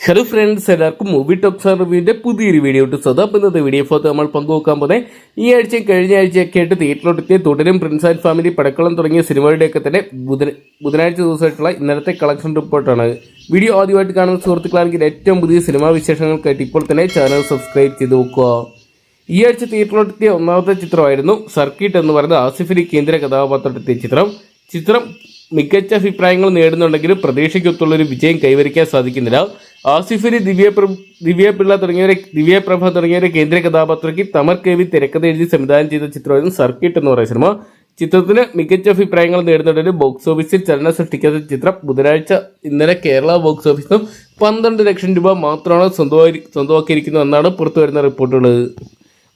Hello friends എല്ലാവർക്കും movie talks റിവ്യൂവിന്റെ പുതിയൊരു വീഡിയോ ഇട്ട് അപ്പം ഇന്നത്തെ വീഡിയോ ഫോത്ത് നമ്മൾ പങ്കുവെക്കാൻ പോകുന്നത് ഈ ആഴ്ചയും കഴിഞ്ഞ ആഴ്ചയൊക്കെ ആയിട്ട് തിയേറ്ററിലോട്ടെത്തിയ തുടരും പ്രിൻസ് ആൻഡ് ഫാമിലി പടക്കളം തുടങ്ങിയ സിനിമകളുടെയൊക്കെ തന്നെ ബുധന ബുധനാഴ്ച ദിവസമായിട്ടുള്ള ഇന്നലത്തെ കളക്ഷൻ റിപ്പോർട്ടാണ് വീഡിയോ ആദ്യമായിട്ട് കാണുന്ന സുഹൃത്തുക്കളാണെങ്കിൽ ഏറ്റവും പുതിയ സിനിമാ വിശേഷങ്ങൾക്കായിട്ട് ഇപ്പോൾ തന്നെ ചാനൽ സബ്സ്ക്രൈബ് ചെയ്ത് നോക്കുക. ഈ ആഴ്ച തിയേറ്ററിലെത്തിയ ഒന്നാമത്തെ ചിത്രമായിരുന്നു സർക്കിട്ട് എന്ന് പറയുന്ന ആസിഫിലി കേന്ദ്ര കഥാപാത്രത്തെത്തിയ ചിത്രം. ചിത്രം മികച്ച അഭിപ്രായങ്ങൾ നേടുന്നുണ്ടെങ്കിലും പ്രതീക്ഷയ്ക്കൊത്തുള്ളൊരു വിജയം കൈവരിക്കാൻ സാധിക്കുന്നില്ല. ആസിഫ് അലി ദിവ്യ പ്ര- ദിവ്യ പിള്ള തുടങ്ങിയവരെ ദിവ്യ പ്രഭ തുടങ്ങിയവരെ കേന്ദ്ര കഥാപാത്രയ്ക്ക് തമർ കെ വി തിരക്കഥ എഴുതി സംവിധാനം ചെയ്ത ചിത്രമായിരുന്നു സർക്കിട്ട് എന്ന് പറയുന്ന സിനിമ. ചിത്രത്തിന് മികച്ച അഭിപ്രായങ്ങൾ നേടുന്നതിന് ബോക്സ് ഓഫീസിൽ ചലനം സൃഷ്ടിക്കാത്ത ചിത്രം ബുധനാഴ്ച ഇന്നലെ കേരള ബോക്സ് ഓഫീസിൽ പന്ത്രണ്ട് ലക്ഷം രൂപ മാത്രമാണ് സ്വന്തമായി സ്വന്തമാക്കിയിരിക്കുന്നതെന്നാണ് പുറത്തുവരുന്ന റിപ്പോർട്ടുകൾ.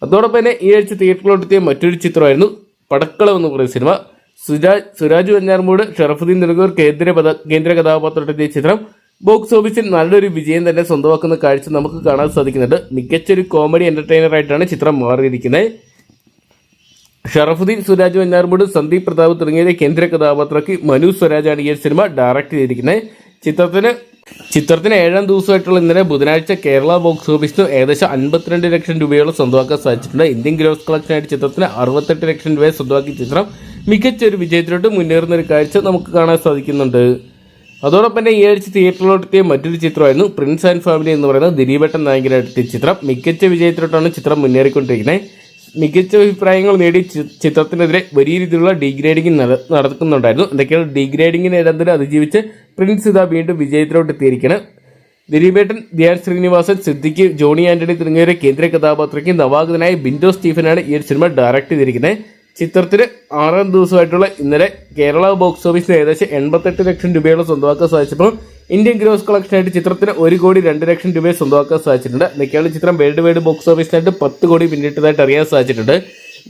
അതോടൊപ്പം തന്നെ ഈ ആഴ്ച തിയേറ്ററിലോട്ടെത്തിയ മറ്റൊരു ചിത്രമായിരുന്നു പടക്കളം എന്ന് പറയുന്ന സിനിമ. സുരാജ് സുരാജ് വഞ്ഞാർമൂട് ഷറഫുദ്ദീൻ തുടങ്ങിയവർ കേന്ദ്ര കേന്ദ്ര കഥാപാത്രത്തെത്തിയ ചിത്രം ബോക്സ് ഓഫീസിൽ നല്ലൊരു വിജയം തന്നെ സ്വന്തമാക്കുന്ന കാഴ്ച നമുക്ക് കാണാൻ സാധിക്കുന്നുണ്ട്. മികച്ചൊരു കോമഡി എന്റർടൈനർ ആയിട്ടാണ് ചിത്രം മാറിയിരിക്കുന്നത്. ഷറഫുദ്ദീൻ സുരാജ് വഞ്ഞാർമൂട് സന്ദീപ് പ്രതാപ് തുടങ്ങിയ കേന്ദ്ര കഥാപാത്രക്ക് മനു സ്വരാജാണ് ഈ സിനിമ ഡയറക്റ്റ് ചെയ്തിരിക്കുന്നത്. ചിത്രത്തിന് ചിത്രത്തിന് ഏഴാം ദിവസമായിട്ടുള്ള ഇന്നലെ ബുധനാഴ്ച കേരള ബോക്സ് ഓഫീസിന് ഏകദേശം അൻപത്തിരണ്ട് ലക്ഷം രൂപയോളം സ്വന്തമാക്കാൻ സാധിച്ചിട്ടുണ്ട്. ഇന്ത്യൻ ഗ്രോസ് കളക്ഷനായിട്ട് ചിത്രത്തിന് അറുപത്തെട്ട് ലക്ഷം രൂപയെ സ്വന്തമാക്കിയ ചിത്രം മികച്ച ഒരു വിജയത്തിലോട്ട് മുന്നേറുന്ന ഒരു കാഴ്ച നമുക്ക് കാണാൻ സാധിക്കുന്നുണ്ട്. അതോടൊപ്പം തന്നെ ഈ ആഴ്ച തിയേറ്ററിലോട്ടെത്തിയ മറ്റൊരു ചിത്രമായിരുന്നു പ്രിൻസ് ആൻഡ് ഫാമിലി എന്ന് പറയുന്ന ദിലീപേട്ടൻ നായകനായിട്ടെത്തിയ ചിത്രം. മികച്ച വിജയത്തിലോട്ടാണ് ചിത്രം മുന്നേറിക്കൊണ്ടിരിക്കുന്നത്. മികച്ച അഭിപ്രായങ്ങൾ നേടി ചിത്രത്തിനെതിരെ വലിയ രീതിയിലുള്ള ഡീഗ്രേഡിംഗ് നടക്കുന്നുണ്ടായിരുന്നു. എന്തൊക്കെയാണ് ഡീഗ്രേഡിങ്ങിനെ നിരന്തരം അതിജീവിച്ച് പ്രിൻസ് ഇതാ വീണ്ടും വിജയത്തിലോട്ട് എത്തിയിരിക്കുന്നത് ദിലീപേട്ടൻ ധ്യാൻ ശ്രീനിവാസൻ സിദ്ദിഖ് ജോണി ആന്റണി തുടങ്ങിയവരെ കേന്ദ്ര കഥാപാത്രയ്ക്ക് നവാഗതനായ ബിൻഡോ സ്റ്റീഫനാണ് ഈ സിനിമ ഡയറക്റ്റ് ചെയ്തിരിക്കുന്നത്. ചിത്രത്തിന് ആറാം ദിവസമായിട്ടുള്ള ഇന്നലെ കേരള ബോക്സ് ഓഫീസിന് ഏകദേശം എൺപത്തെട്ട് ലക്ഷം രൂപയോളം സ്വന്തമാക്കാൻ സാധിച്ചപ്പോൾ ഇന്ത്യൻ ഗ്രോസ് കളക്ഷനായിട്ട് ചിത്രത്തിന് ഒരു കോടി രണ്ട് ലക്ഷം രൂപയെ സ്വന്തമാക്കാൻ സാധിച്ചിട്ടുണ്ട്. ഇതൊക്കെയാണ് ചിത്രം വേൾഡ് വൈഡ് ബോക്സ് ഓഫീസിനായിട്ട് പത്ത് കോടി പിന്നിട്ടതായിട്ട് അറിയാൻ സാധിച്ചിട്ടുണ്ട്.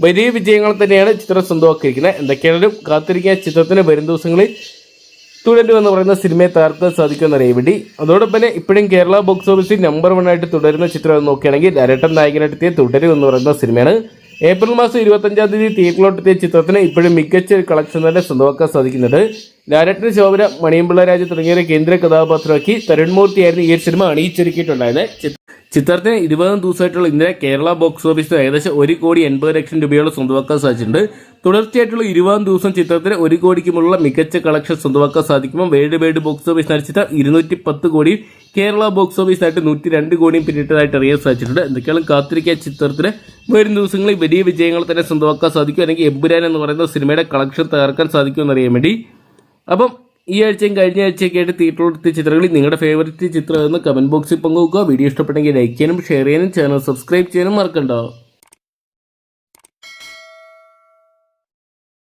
വലിയ വിജയങ്ങൾ തന്നെയാണ് ചിത്രം സ്വന്തമാക്കിയിരിക്കുന്നത്. എന്തൊക്കെയാണെങ്കിലും കാത്തിരിക്കാൻ ചിത്രത്തിന് വരും ദിവസങ്ങളിൽ തുടരുമെന്ന് പറയുന്ന സിനിമയെ തകർക്കാൻ സാധിക്കുമെന്ന് അറിയാൻ വേണ്ടി. അതോടൊപ്പം തന്നെ ഇപ്പോഴും കേരള ബോക്സ് ഓഫീസിൽ നമ്പർ വൺ ആയിട്ട് തുടരുന്ന ചിത്രം എന്ന് നോക്കുകയാണെങ്കിൽ നരട്ടൻ നായകനായിട്ടെത്തിയ തുടരും എന്ന് പറയുന്ന സിനിമയാണ്. ഏപ്രിൽ മാസം ഇരുപത്തഞ്ചാം തീയതി തിയേറ്ററിലോട്ടെത്തിയ ചിത്രത്തിന് ഇപ്പോഴും മികച്ച കളക്ഷൻ തന്നെ സ്വന്തമാക്കാൻ സാധിക്കുന്നുണ്ട് ലാരട്ടൻ ശോഭന മണിയമ്പിള്ള രാജ തുടങ്ങിയ കേന്ദ്ര കഥാപാത്രമാക്കി തരുൺമൂർത്തിയായിരുന്നു ഈ സിനിമ അണിയിച്ചൊരുക്കിയിട്ടുണ്ടായത് ചി- ചിത്രത്തിന് ഇരുപതാം ദിവസമായിട്ടുള്ള ഇന്നലെ കേരള ബോക്സ് ഓഫീസിൽ ഏകദേശം ഒരു കോടി എൺപത് ലക്ഷം രൂപയോളം സ്വന്തമാക്കാൻ സാധിച്ചിട്ടുണ്ട്. തുടർച്ചയായിട്ടുള്ള ഇരുപതാം ദിവസം ചിത്രത്തിന് ഒരു കോടിക്കുമുള്ള മികച്ച കളക്ഷൻ സ്വന്തമാക്കാൻ സാധിക്കുമ്പോൾ വേൾഡ് വൈഡ് ബോക്സ് ഓഫീസ് നടിച്ചിട്ട് ഇരുന്നൂറ്റി പത്ത് കോടി കേരള ബോക്സ് ഓഫീസായിട്ട് നൂറ്റി രണ്ട് കോടിയും പിന്നിട്ടതായിട്ട് അറിയാൻ സാധിച്ചിട്ടുണ്ട്. എന്തൊക്കെയാണ് കാത്തിരിക്കാൻ ചിത്രത്തിന്. വരും ദിവസങ്ങളിൽ വലിയ വിജയങ്ങൾ തന്നെ സ്വന്തമാക്കാൻ സാധിക്കും. അല്ലെങ്കിൽ എമ്പുരാൻ എന്ന് പറയുന്ന സിനിമയുടെ കളക്ഷൻ തകർക്കാൻ സാധിക്കുമെന്നറിയാൻ വേണ്ടി അപ്പം ഈ ആഴ്ചയും കഴിഞ്ഞ ആഴ്ചയൊക്കെ ആയിട്ട് തിയേറ്ററിലെത്തിയ ചിത്രങ്ങളിൽ നിങ്ങളുടെ ഫേവററ്റ് ചിത്രം എന്ന് കമന്റ് ബോക്സിൽ പങ്കുവെക്കുക. വീഡിയോ ഇഷ്ടപ്പെട്ടെങ്കിൽ ലൈക്ക് ചെയ്യാനും ഷെയർ ചെയ്യാനും ചാനൽ സബ്സ്ക്രൈബ് ചെയ്യാനും മറക്കണ്ടോ.